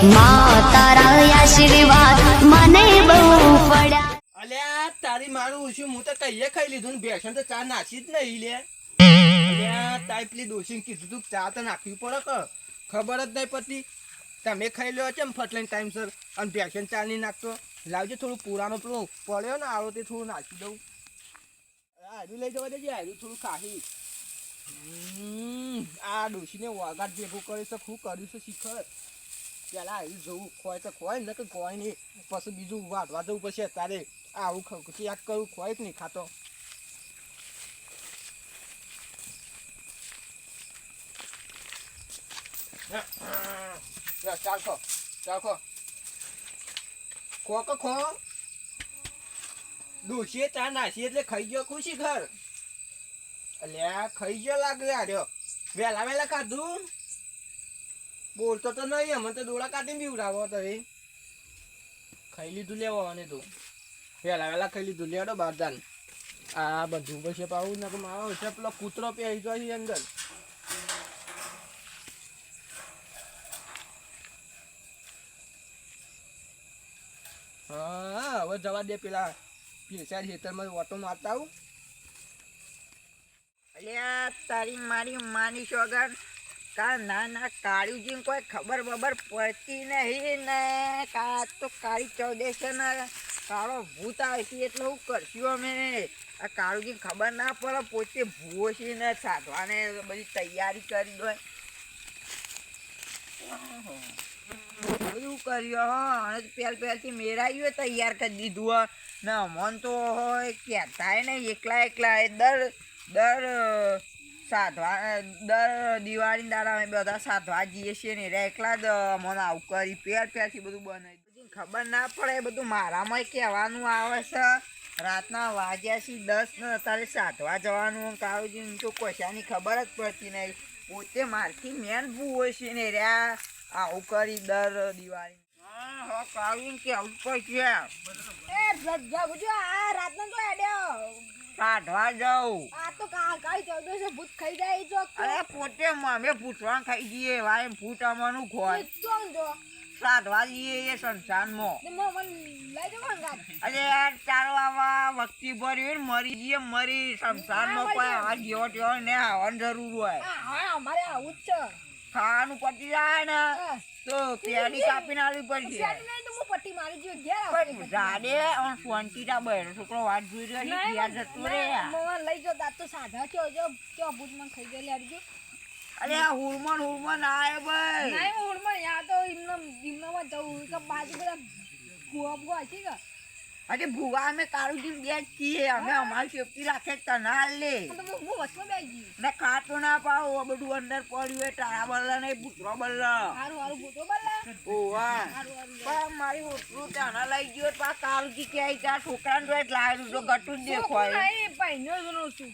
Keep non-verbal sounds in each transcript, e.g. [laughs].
માં ચા નાખી ખબર જ નહીં પડતી. તમે ખાઈ લો છે ટાઈમસર અને બેસન ચા નહીં નાખતો? લાવજો થોડું પુરાનો પેલું પડ્યો ને આવો તે થોડું નાખી દઉં. હારું લઈ જવા દેજે હારું થોડું ખાહી. આ ડોશીને વાગાટ ભેગું કરે છે, શું કર્યું છે, શિખર? પેલા આવી જવું ખોય તો ખોય ને કે ખોય નહીં. પછી બીજું વાટવા જવું પછી તારે આવું ત્યાગ કરવું ખોય જ નહીં ખાતો. લે, ચાલ ખો ખો. ડોશીએ ચા નાસી એટલે ખાઈ ગયો ખુશી ઘર. અલ્યા ખાઈ ગયો લાગે આર્યો. વેલા વેલા ખાધું? બોલતો તો નહીં અમે તો ડોળા કાઢીને બીવડાવો તો એ. ખાઈ લીધું લેવો અને તું. વેલા વેલા ખાઈ લીધું. લેડો બારદાન આ બધું પછી પાવું ને મારો છે પેલો કૂતરો પહેરી જાય અંદર. હા, હવે જવા દે પેલા પીસા ખેતરમાં ઓટો મારતા આવું. અલ્યા, તારી મારી માની સોગન. કા ના ના કાળીજી કોઈ ખબર બબર પડતી નહીં ને. કા તો કાળી ચૌદેશ કાળો ભૂત આવતી એટલે હું કરશું અમે. આ કાળુજી ખબર ના પડે, પોતે ભૂવો ને સાધવાને બધી તૈયારી કરી દો બધું કર્યું, હો. અને પહેલ પહેલથી મેરાયું તૈયાર કરી દીધું ને અમોન તો હોય કહેતાય ને એકલા એકલા દર દર સાધવા દર દિવાળી દાડા અમે બધા સાધવા જઈએ છીએ ને રે એકલા જ મને આવું કરી પેર પેરથી બધું બનાવી ખબર ના પડે એ બધું મારામાં કહેવાનું આવે છે. રાતના વાગ્યા છે, દસ અત્યારે સાધવા જવાનું કાળુજી તો કશાની ખબર જ પડતી નહીં. પોતે મારથી મેન ભૂવો છે ને રે આવું કરી દર દિવાળી. હા કાળુજી કેવું પડશે એ જગ્યા બુજો આ રાતનો તો હેડ્યો. સાધવા જાઉં. આ તો કા કાઈ ચૌદસે ભૂત ખાઈ જાય જો અરે પોતે અમે પૂછવા ખાઈ જઈએ. વાય ભૂત અમારું ખોય ચોંગ જો. સાધવા જઈએ એ સંસારમાં. ને અરે યાર આવા મરી જઈએ મરી સંસારમાં કોઈ આવા જેવો તેવો ને આવવાની જરૂર હોય. અમારે આવું જ છે. ખાવાનું પતી જાય ને. તો પેડી કાપીને આવી પડશે નહીં તો હું પટ્ટી મારી જો ઘેર પણ જાડે અને શાંતિના બહેરો છોકરો વાત જોઈ રહ્યો છે ઘેર જતો રે મોમાં લઈ જો દાંત તો સાધા કયો જો કયો ભૂત મને ખાઈ ગયેલી અરે આ હુરમન હુરમન આય ભાઈ નહીં હું ઉડમાં યા તો એમનો એમનોમાં જવું કે બાજુ બધા ભૂવા ભૂવા છે કે. અરે ભૂવા અમે કાળુજી બે જ છીએ અમે અમારી સેફટી રાખે તનાલ લે. બેસી ગઈ. ને પાવ બધું અંદર પડ્યું હોય તારા બલ્લા ને ભૂતરો બલ્લા. ઓવા. પણ મારી હોટલું ત્યાંના લઈ ગયો પા આ કાળજી ક્યાંય ત્યાં છોકરાને તો જ લાવેલું તો ગટું જ નો છું.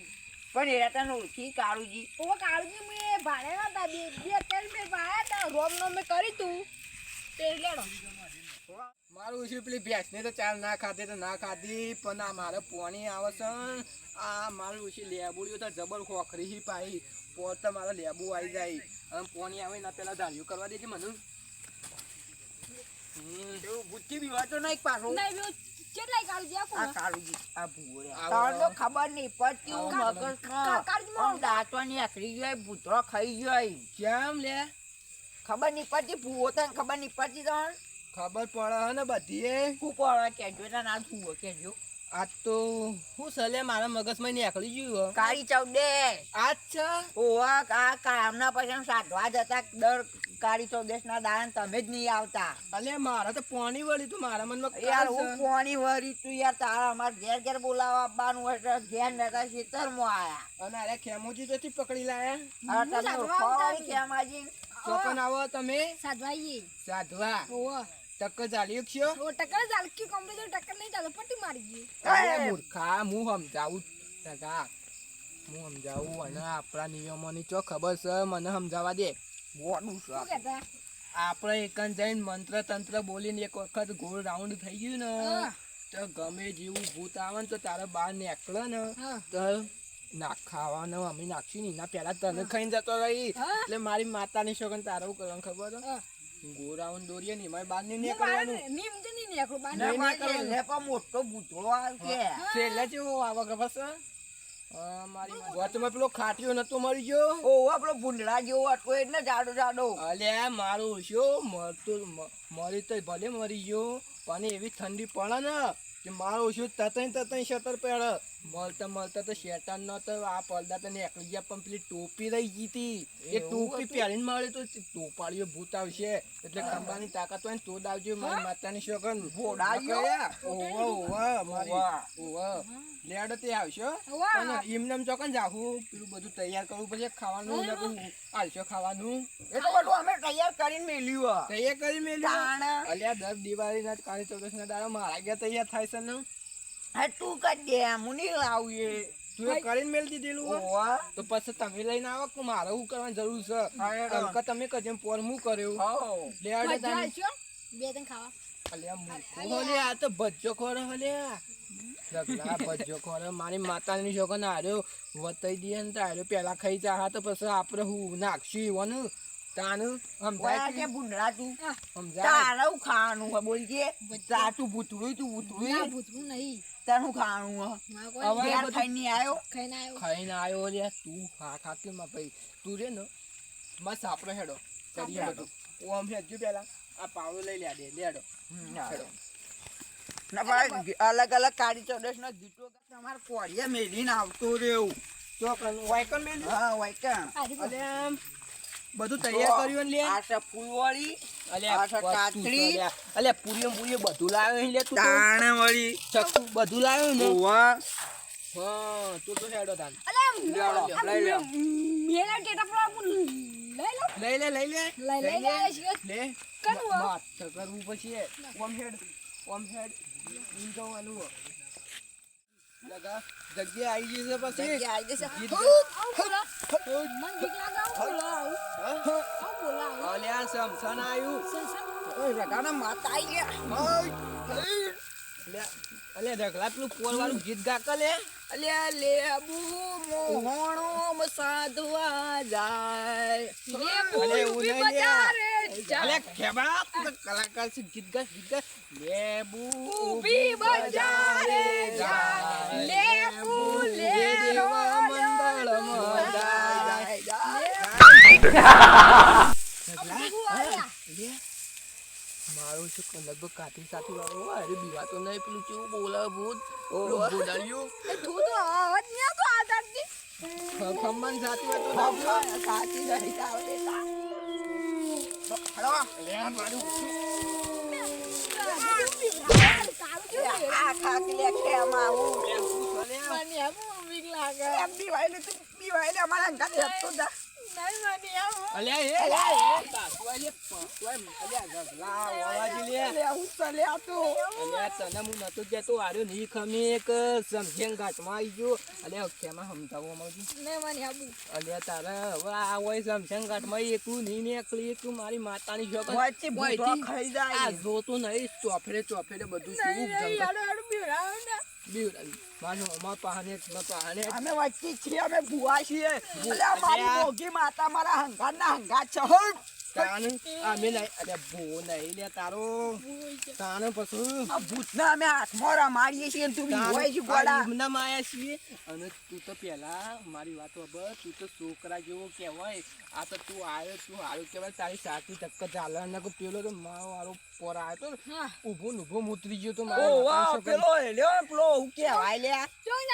પણ એ તને ઓળખી કાળુજી. ઓ કાળુજી મેં ભાડે હતા બે બે અત્યારે મેં ભાડે તા રોમ નો મેં કરી તું. તે લેડો મારું છે પેલી ભેંસને તો ચાલ ના ખાધી તો ના ખાધી પણ આ મારે પોણી આવે છે. ને, આ મારું છે લેબુડિયું તો જબર ખોખરી હી પાઈ. પોત તો મારો લેબુ આવી જાય. અને પોણી આવે ના પેલા ધાર્યું કરવા દેજે મને. હમ. એવું બુદ્ધિ બીવાતો નહીં પાછો? કેટલાય કાળજી આપો આ કાળુજી આ ભૂવો રે આવો, તને તો આવો. ખબર નહીં પડતી હું કા- આમ દાંતવાની આખરી ગયો ભૂતરો ખાઈ ગયો કેમ લે? ખબર નહીં પડતી ભૂવો તને ખબર નહીં પડતી તને? ખબર પડે હે ને બધી શું પડે કેજો તને ના શું કેજો. આજ તો હું સલે મારા મગજમાં નીકળી ગયું કાળી ચૌદે આજ છે? ઓવા આ કામના પછી સાધવા જતા દર કાળી ચૌદેશ ના દાન તમે જ નહીં આવતા. અલે મારા તો પોણી વળી તું મારા મનમાં યાર હું પોણી વળી તું યાર. તારા અમાર ઘેર ઘેર બોલાવા આવવાનું તો ઘેર નતા ખેતરમાં આયા. અને અરે ખેમોજી તો પકડી લાયા. તમે કેમાજી ચોકન આવો તમે. સાધવાઈએ સાધવા. ઓ ટક્કર ચાલ્યો છો ઓ ટક્કર ચાલકી કંપની તો ટક્કર નહીં ચાલો પટી મારી ગઈ. અરે મૂર્ખા હું સમજાવું ટકા. હું સમજાવું અને આપણા નિયમોની ચો ખબર છે મને સમજાવવા દે. મોડું છે આપણે. એકન જઈને મંત્ર તંત્ર બોલીને એક વખત ગોળ રાઉન્ડ થઈ ગયું ને તો ગમે જેવું ભૂત આવે ને તો તારે બહાર નીકળે ને. તો ના ખાવાનું અમે નાખ્યું ને એના પહેલા તને ખાઈને જતો રહી. એટલે મારી માતાની શોખન તારું કરવાનું ખબર છે? ગોરાઉન દોરીએ ને મારે બાર નહીં નીકળવાનું. નીમ મુજે ની નીકળો બાર ના, નીકળો ભાઈ, પા મોટો ભૂતળો આવે કે છેલ્લે જેવો આવો કે બસ મારી વચમાં પેલો ખાટીયો નતો મરી ગયો? ઓવો આપણો ભૂંડળા જેવો હતો એટલે જાડો જાડો. અલ્યા મારું શું મરતું મરી તો ભલે મરી ગયો પણ એવી ઠંડી પડે ને કે મારો શું તતઈ તતઈ શટર પહેરે. મળતા મળતા તો શેતાન નો તો આ પડદા તો નીકળી ગયા પણ પેલી ટોપી રહી ગઈ હતી. એ ટોપી પહેરીને મળે તો ટોપાળીઓ ભૂત આવશે. એટલે ખંભાની તાકાત હોય ને તો જ આવજો મારી માતાની ભોડાઈઓ? ઓવા ઓવા મારી. ઓવા. લેડ તે આવશો અને એમને એમ ચોકન જાહું. પેલું બધું તૈયાર કરવું પછી ખાવાનું ને હાલશો ખાવાનું? એ તો બધું અમે તૈયાર કરીને મેલ્યું તૈયાર કરી મેલ્યું અલ્યા અલ્યા દર દિવાળીના કાળી ચૌદસ ના દાડા મારા ગયા તૈયાર થાય છે ને? હા તું કરી દે હું નહીં લાવીએ તું કરીને મેલ દીધેલું હો? ઓવા તો પછી તમે લઈને આવો કે મારે હું કરવાની જરૂર છે? હા, અંકા તમે કજે પોર હું કર્યો હો. લે હો. બે ત્રણ ખાવા. અલ્યા મૂર્ખો હો આ તો ભજ્જો ખોરો હલે લે. ઝઘડા ભજ્જો ખોરો. મારી માતાની છોકરો હાર્યો વતાઈ દે ને તો હાર્યો પેલા ખાઈ જા તો પછી આપણે હું નાખશું એવાનું તાનું સમજાય કે? ભૂંડળા તું? સમજાય. તારું ખાવાનું હે બોલજે તું ભૂતળું તું ભૂતળું ભૂતળું નહીં. તારું ખાણું હવે ખાઈને આવ્યો ખાઈને આવ્યો ખાઈને આવ્યો લે તું ખા ખાતી માં ભાઈ તું રે ને મસ્ત આપણે હેડો કરી હેડો ઓ આમ હેડજો પેલા આ પાવડો લઈ લે દે લેડો. હેડો. ના ભાઈ અલગ અલગ કાળી ચૌદસ નો ગીતો તમારે કોળિયા મેલીને આવતો રેવું ચોકન વાયકન મેલી હા વાયકન આમ બધું તૈયાર કર્યું લે. આ છે ફૂલવાળી અલે આ કાતરી. અલે પૂરીઓ પૂરીઓ બધું લાવ્યો અહીં લે તું તો. તાણવાળી ચક્કુ બધું લાવ્યો ને? વાહ હા તું તો હેડો તાન. અલે લઈ લે મેલા ટેટા પર લઈ લે. લઈ લે લઈ લે. લઈ લે લે. કરવું કરવું પછી ઓમ હેડ ઓમ હેડ. ઇન જવાનું જગ્યા આવી ગઈ પછી જગ્યા આવી જશે. ગીત આવું બોલો મન બીક લાગે આવું બોલો આવું હા? આવું બોલો આવું અલે આ સમસન આયું રગાના માતા આવી ગયા લે અલે ઢગલા પેલું પોર વાળું ગીત ગાકા લે અલ્યા લેબુ મોહણો સાધવા જાય લેબુ. બજારે અલે ખેબા તું કલાકાર છે ગીત ગા ગીત ગા લેબુ ઊભી બજારે જાય. લેબુ લેરો મંડળમાં જાય ઊભું મારું છે કે લગભગ કાઠી સાથી વાળો અરે બીવા તો નહીં પેલું કેવું બોલાવે ભૂત? એ તું તો અવાજ નહીં આવતો આધારથી. ખમન સાથી હોય તો સાચી નહીં આવડે બીક લાગે. એમ બીવાયને અમારા અંગાત હેપતો જા. મારી માતાની જોતું નહીં ચોફેરે ચોફેરે બધું નહીં, કેવું નહીં, જંગલ હાલો, હાલો, બીવડાવો ને. બીવડાવ્યું. મારું અમાર પાહને માર પાહને અમે વચ્ચે છીએ અમે ભૂવા છીએ એટલે મારી મોગી માતા મારા હંગાત ના છે હટ. અમે નહીં અલ્યા ભો નહીં લે તારો તાન પછી આ અમે હાથમાં રમાડીએ છીએ અને તું બીવાય છે ગોળા. એમનામ આયા છીએ અને તું તો પેલા મારી વાત ખબર તું તો છોકરા જેવો કહેવાય આ તો તું આવ્યો તું આવ્યો કહેવાય તારી સાચી ચક્કર ચાલે અને પેલો તો મારો વાળો પોર આવ્યો તો. ઊભો ઊભો ઉતરી ગયો તો ઓ મારા વાહ પેલો હેલ્યો પેલો હું કેવાય લે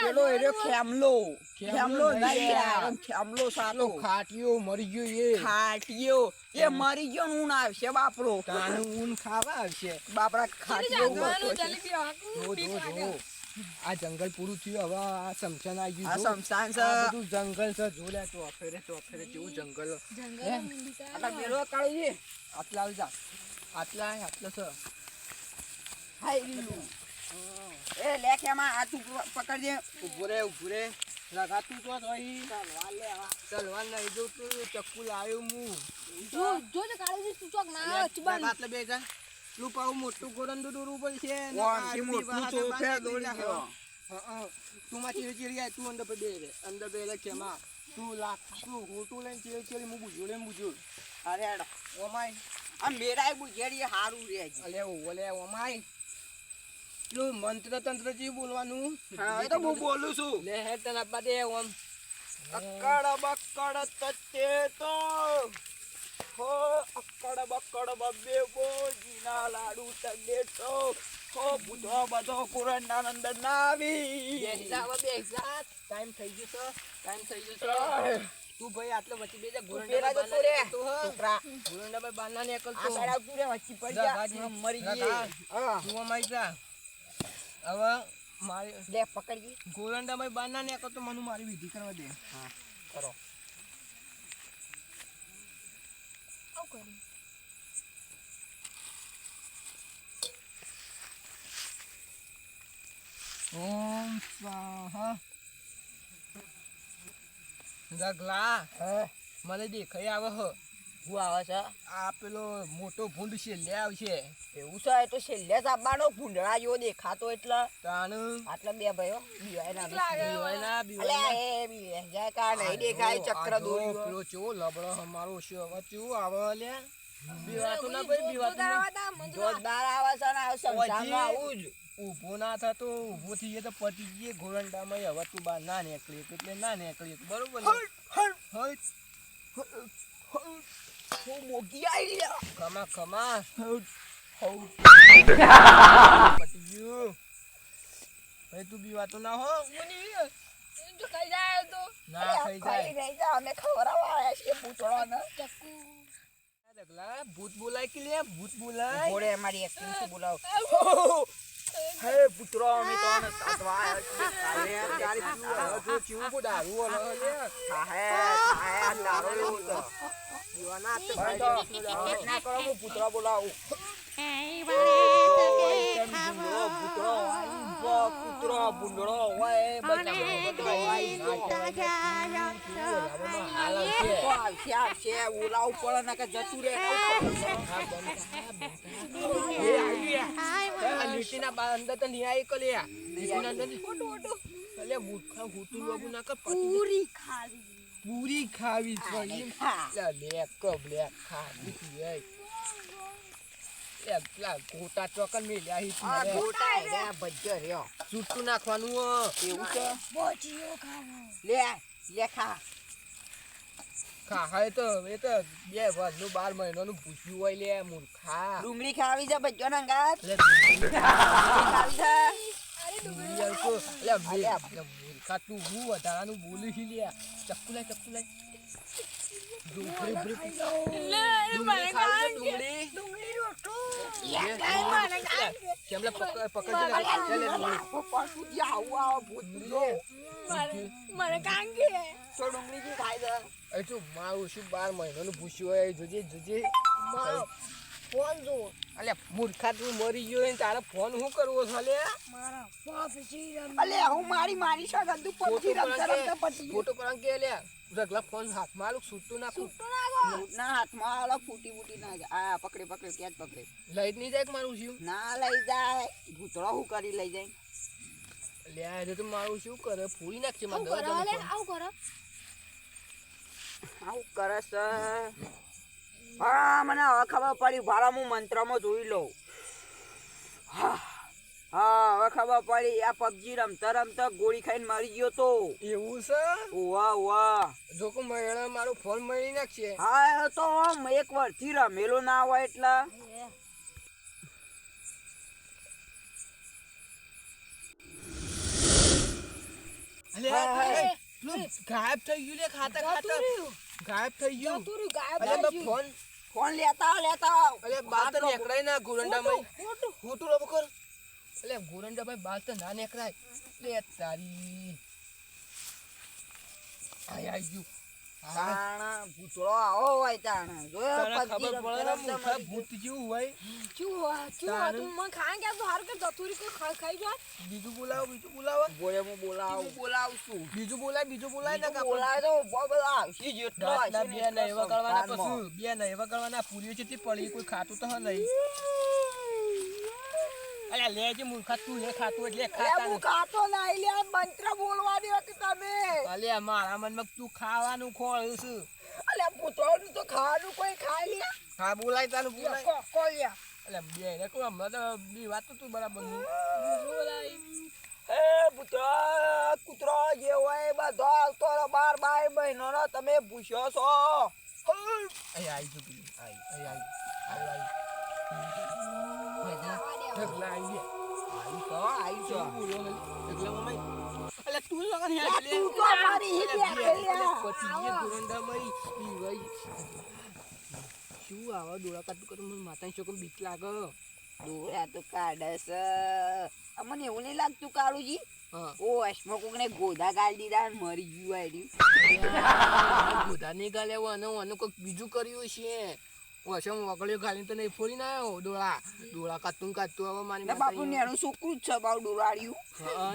પેલો હેલ્યો ખેમલો. ખેમલો નહીં. ખેમલો સાલો ખાટીયો મરી ગયો એ. ખાટીયો. એ મરી ગયો ઊન આવશે બાપરો. કાનું ઊન ખાવા આવશે. બાપરા ખાટીયો જા, જો જો. આ જંગલ પૂરું થયું હવે આ સમસાન આવી ગયું. આ શમશાન છે. બધું જંગલ છે. જો લે તો અફેરે તો અફેરે જેવું જંગલ. જંગલ આટલા મેળો કાઢું આટલા આવી જા. આટલા આટલા છે. હાય રીલું. એ લે ખેમા આ તું પકડજે. ઊભો રે ઊભો રે. લગાતું તો રહી તલવાર નહીં જો તું ચક્કુ લાવ્યો હું જો જોજો કાળુજી તું ચોક ના આવે, ચુબાની. આટલે બે જા તું પાછું મોટું ગોળંદુ દોરું ને ઓમથી આ મોટું હાથે દોરી ગયો. હા, હા. તું માં ચીરી ચીરી આય તું અંદર બે રે. અંદર બે રે કેમાં? તું લાખ તું હોટું લઈને ચીરી ચીરી હું બુજો લે બુજો અરે હેડો. ઓમાય. આ મેરાય બુજેડી હારું રે છે. અલે ઓલે ઓમાય પેલું મંત્ર તંત્ર જી બોલવાનું. હા, એ તો હું બોલું છું. લે હે તને આપવા દે ઓમ. અકડ બકડ તત્તે તો. હો અક્કડ બક્કડ બબ્બે બોજીના લાડુ તગે તો. હો બુધો બધો કુરણ અંદર ના આવી બેસા બેસા ટાઈમ થઈ ગયો છે. ટાઈમ થઈ ગયો છે. તું ભાઈ આટલો વચ્ચે બે જા બેજા પેલા તો રે. છોકરા. ગુરંડા બાર ના નીકળતો આ સાડા આવતું રે વચ્ચે પડી જા, જા. ભાજી. મરી ગઈ હા. તું અમાઈ જા. હવે મારી લે પકડજી. ગોરંડા ભાઈ ને એકલ તો મને મારી વિધિ કરવા દે. હા કરો. આવ કરી. ઓમ સ્વાહા. ગગલા મને દેખાઈ આવે હ. હું આવે છે? આ પેલો મોટો ભૂંડ છેલ્લે આવશે. એવું છે? એ તો છેલ્લે જ આવવાનો ભૂંડળા જેવો દેખાતો એટલે. તાણ. આટલા બે ભાઈઓ? બીવાય ના બીવાય ના. બીવાય એ બી જાય કા નહીં દેખાય ચક્ર જો, પેલો ચેવો લબડો અમારો છે હવે ચેવું આવે લે બીવાતું ના ભાઈ બીવાતું ના. જોરદાર આવે છે ને આવું સંસારમાં આવું જ. ઊભો ના થતો ઊભો થઈ તો પતી ગયે ઘોરંડામાં હવે તું બહાર ના નીકળી એટલે ના નીકળી બરોબર મોગી આવી લ્યો. ખમા ખમા. પતી ગયું. ભાઈ તું બીવાતો ના હો. જો કઈ જાય તો ના થઈ જાય. અમે ખવડાવવા આવ્યા છીએ પૂતળાને ચક્કુ ભૂત બોલાય કે લે ભૂત બોલાય. ઘોડે અમારી એક્ટિંગ બોલાવ? [laughs] હે પુત્રો અમે તો આને સાતવા કાલે તારી જો ચીવું બહુ દારૂ વાળો લે થાહે થાહે દારો એવું તો દીવાના હાથે ભાઈ તો ના કરો પુત્ર બોલાવું. આવશે આવશે આવશે પડે ને કે જતું રહે લીટીના બા- અંદર તો નહીં કલે લીટીના અંદર અલે મૂર્ખા હુતું લોબુ ના કર પૂરી ખાવી પૂરી ખાવી છે લે લે કબ લે ખાવી તું એ લે પેલા ગોટા ચોકન મે લ્યા તું. ગોટા રે. ભજ્જો રહ્યો. છૂટું નાખવાનું હો. એવું છે લે લે ખા. ખા હા એ તો એ તો બે વર્ષનું બાર મહિનાનું ભૂસ્યું હોય લે મૂર્ખા. ડુંગળી ખાવી છે ભજ્જો ને ગાત છે. મૂર્ખા તું હું વધારાનું બોલી લે. ચક્કુ લાય ચક્કુ લાય છે. મને કાંગે. ડુંગળી છે. એ મારું શું બાર મહિનાનું ભૂસ્યું હોય એ જોજે જોજે. ફોન જો. અલે મૂર્ખા તું મરી ગયો ને તારે ફોન શું કરવો છે અલે મારા પબજી રમ અલે હું મારી મારી છે ગંદુ પબજી રમતા રમતા પતી ફોટો પર કે અલે રગલા ફોન હાથમાં આલું છૂટું નાખું? ના હાથમાં આલો ફૂટી ફૂટી ના જાય. આ પકડે પકડે ત્યાં જ પકડે. લઈ નહીં જાય મારું શું ના લઈ જાય. ભૂતળો હું કરી લઈ જાય. લે આ તો મારું શું કરે? ફૂલી નાખશે મારા કરો લે આવું કરો. આવું કરે છે? હા મને હવે ખબર પડી ભાડા હું મંત્રમાં જોઈ લઉં. હા હા હવે ખબર પડી આ પબજી રમતા રમતા ગોળી ખાઈને મરી ગયો તો. એવું છે? વાહ વાહ જો કે મેળા મારો ફોન મળી નાખશે. હા તો આમ એક વર્ષથી રમેલો ના હોય એટલે. અલે ગાયબ થઈ ગયું લે ખાતા ખાતા. ગાયબ થઈ ગયું. ગાયબ થઈ ગયું. ફોન ફોન લેતા આવો, લેતા આવો. અલે બાર તો નીકળાય ના ગોરંડામાં. ખોટું ખોટું રબ કર. અલે ગોરંડાભાઈ બાર તો ના નીકળાય. લે તારી. આય આઈ ગયું. તાણા ભૂતળો આવો હોય તાણા. જોયો ખબર પડે ને રમતા મૂર્ખા મરી ભૂત જેવું હોય? ચૂ આ, ચૂ આ, તું મને ખાઈ ગયા તો હારું કે જતુરી કોઈ ખાઈ જાય? બીજું બોલાવો બીજું બોલાવો. બોલે હું બોલાવું. બોલાવશું. બીજું બોલાય બીજું બોલાય ના બોલાવે તો જેટલો આવશે બે એટલો નહીવા કરવાના પશુ બે નહીવા કરવાના પૂરી છે પડી કોઈ ખાતું તો હ નહીં. અલ્યા લેજે મૂર્ખા તું એ ખાતું એટલે અરે ખાતા હું ખાતો નહીં લે મંત્ર બોલવા દે કે તમે. અલ્યા મારા મનમાં તું ખાવાનું ખોળ્યું છે. અલે પૂતળાનું તો ખાવાનું કોઈ ખાઈ લે. હા બોલાય તારું બોલાય. કો કો લે એટલે બે રે કો હમણાં તો બી વાત તો તું બરાબર બોલાય. એ પુત્ર કૂતરો જે હોય બધો આવતો બાર બાર મહિનો નો તમે પૂછ્યો છો. અહીં આવી તું પેલી આવી અહીં આવી આવી ઢગલા આવી ગયા. આવી તો આવી તો. ઢગલા મમાઈ એટલે તું લગન આ તું તો મારી લ્યા પછી એ મરી ઈ ભાઈ શું આવા દોડા કાઢું કરું? મને માતાની છોકરી બીક લાગે. દોરા તો કાઢે છે અમને એવું નહીં લાગતું કાળુજી. હા. ઓ અશ્મો કોકને ગોધા ગાળ દીધા અને મરી ગયું આર્યું બુધાની ગાલે અને અને કોઈક બીજું કર્યું છે વસમ વગળ્યો? ગાલી તો નહીં ફોડી ના આવ્યો દોડા દોડા કાતું કાતું હવે મારી ને બાપુ નેણું છોકરું જ છે બાપુ ડોરાડ્યું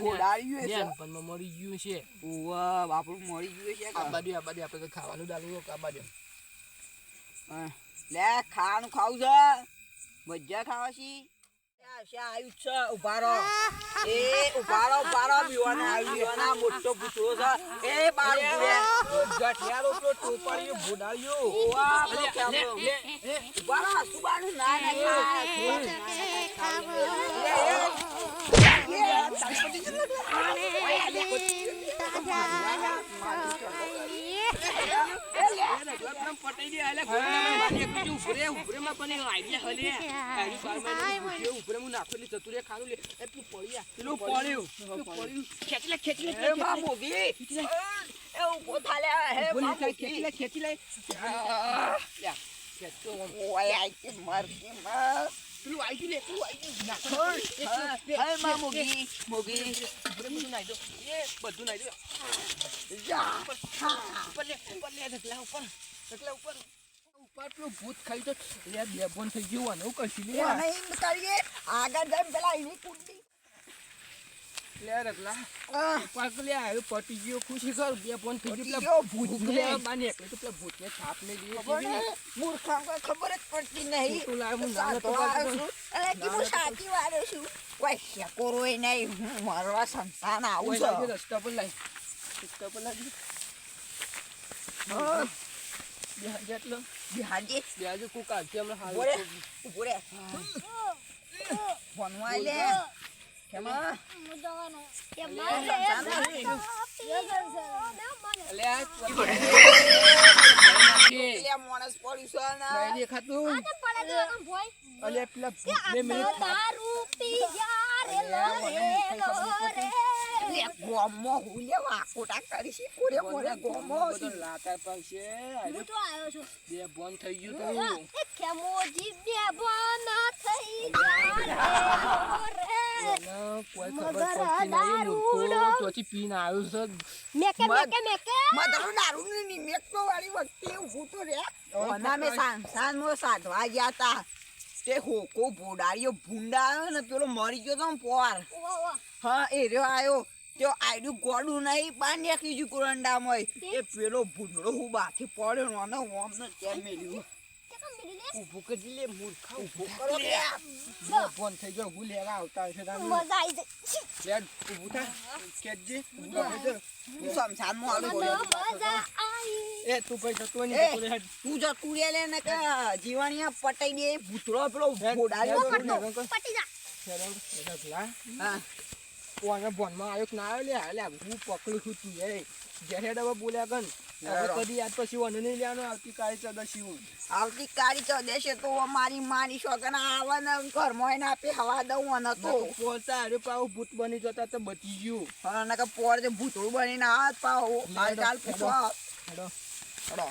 ગોડાડ્યું છે. પણ મરી ગયું છે. ઓવા બાપુ મરી ગયું છે આ બાજુ આ બાજુ આપણે ખાવાનું ડાલું આ બાજુ. લે ખાવાનું ખાવું છે. મજા ખાવા છી શા આવ્યું છે એ ઊભા રહો ઊભા રહો બીવાના મોટો છે. એ બાર ઉભરે ગઠિયા રોટલો ટોપાળીઓ ભોડાળ્યો ઓવા પેલો કેમરો. ઊભા સુબાનું ના ના ખા પટાઈ લઈ ઘોડામાં મારી પેલું પડ્યું ખેંચી લે પેલું આઈ નાખો હે માં મોગી મોગી બધું નાઈ દો એ બધું નાઈ દો જા ઉપર લે ઉપર લે ઢગલા ઉપર ઢગલા ઉપર ઉપર પેલું ભૂત ખાઈ તો લે બે બોન થઈ ગયું આનું કશું કરીએ આગળ જઈને પેલા એની કુંડી લે ઢગલા પાક લે આવ્યો પટી ગયો ખુશી કર બે બોન થઈ ગયો ભૂત લે. બાને એટલે તો પેલા ભૂતને છાપ ને દીધી ખબર ને? ખબર જ પડતી નહીં. તું લાવ હું નાનો તો સાધુ આવ્યો બાજુ છું. અરે કે હું સાચી વાળો છું. કોઈ શેકોરોય નહીં હું મરવા સંતાન આવું ઓય છું. લાવજે રસ્તા પર લાઈ રસ્તા પર લાવજે હા, બે હાજર એટલે બિહારજી બે હાજર હમણાં હાલ ઊભો રે ઊભો રે. બે ગોમો હું વાકોટા કરી છે કોરે કોરે ગોમો બધો લાતા પાસે અરે બે બોન થઈ ગયું તું એને કોઈ ખબર પડતી દારૂ ની મેકતો વાળી વખતે તો રે. ઓના મે સાન સાન મો સાધવા ગયા તા. તે હોકો ભોડારીઓ ભૂંડા આવ્યો ને પેલો મરી ગયો તો પોર હા એ રહ્યો આવ્યો તો આયડું ગોડું નહીં નાખી ગયું કુરંડામાં. એ પેલો ભૂંડળો હું બાથી પડ્યો ને ઓમને મેલ્યું ઊભું કરી લે મૂર્ખા ઊભું કરો લે. બે થઈ ગયો હું લેવા આવતા હશે તારે. મજા આવી જાય. લે ઊભું થા. કેજે. ઊભું થા હું શમશાનમાં આવું મજા આવી. એ તું ભાઈ જતો નહીં તું જો તું લે ને કે જીવાણીયા પટાઈ દે ભૂતળો પેલો હેડ, પટી જા. હા. બોનમાં આવ્યો કે ના આવ્યો? લે હું પકડું છું તું એ. બોલ્યા હેડો. કદી યાદ પછી વાનું નહીં લેવાનું આવતીકાલે ચદશી હું આવતીકાલી ચૌદશે તો મારી માની શોખન આવે ને ઘરમાં એને આપી હવા દઉં અને તો. પોતા અરે પાવ ભૂત બની જતા તો બચી ગયું. અને કે પોર જે ભૂતળું બનીને પાવ હેડો. હેડો.